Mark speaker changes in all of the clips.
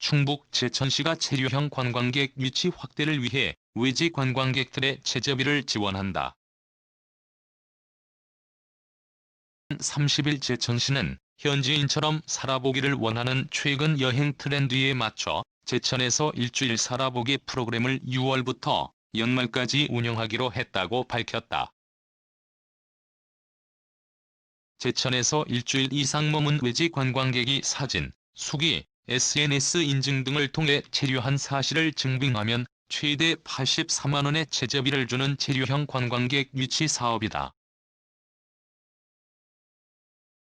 Speaker 1: 충북 제천시가 체류형 관광객 유치 확대를 위해 외지 관광객들의 체저비를 지원한다. 30일 제천시는 현지인처럼 살아보기를 원하는 최근 여행 트렌드에 맞춰 제천에서 일주일 살아보기 프로그램을 6월부터 연말까지 운영하기로 했다고 밝혔다. 제천에서 일주일 이상 머문 외지 관광객이 사진, 수기, SNS 인증 등을 통해 체류한 사실을 증빙하면 최대 84만원의 체저비를 주는 체류형 관광객 유치 사업이다.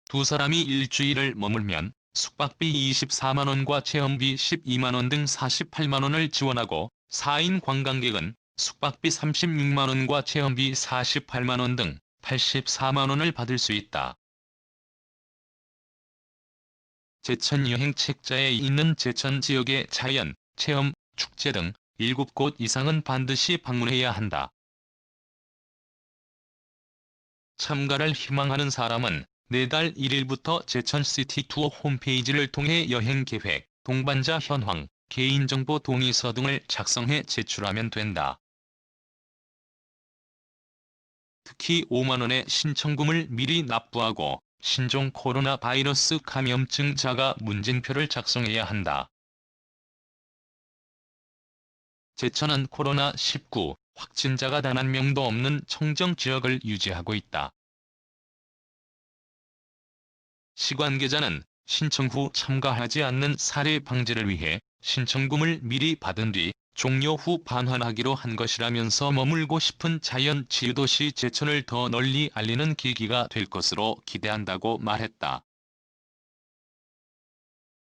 Speaker 1: 두 사람이 일주일을 머물면 숙박비 24만원과 체험비 12만원 등 48만원을 지원하고 4인 관광객은 숙박비 36만원과 체험비 48만원 등 84만원을 받을 수 있다. 제천 여행 책자에 있는 제천 지역의 자연, 체험, 축제 등 7곳 이상은 반드시 방문해야 한다. 참가를 희망하는 사람은 내달 1일부터 제천시티 투어 홈페이지를 통해 여행 계획, 동반자 현황, 개인정보 동의서 등을 작성해 제출하면 된다. 특히 5만원의 신청금을 미리 납부하고 신종 코로나 바이러스 감염증자가 문진표를 작성해야 한다. 제천은 코로나19 확진자가 단 한 명도 없는 청정 지역을 유지하고 있다. 시 관계자는 신청 후 참가하지 않는 사례 방지를 위해 신청금을 미리 받은 뒤 종료 후 반환하기로 한 것이라면서 머물고 싶은 자연 치유도시 제천을 더 널리 알리는 계기가 될 것으로 기대한다고 말했다.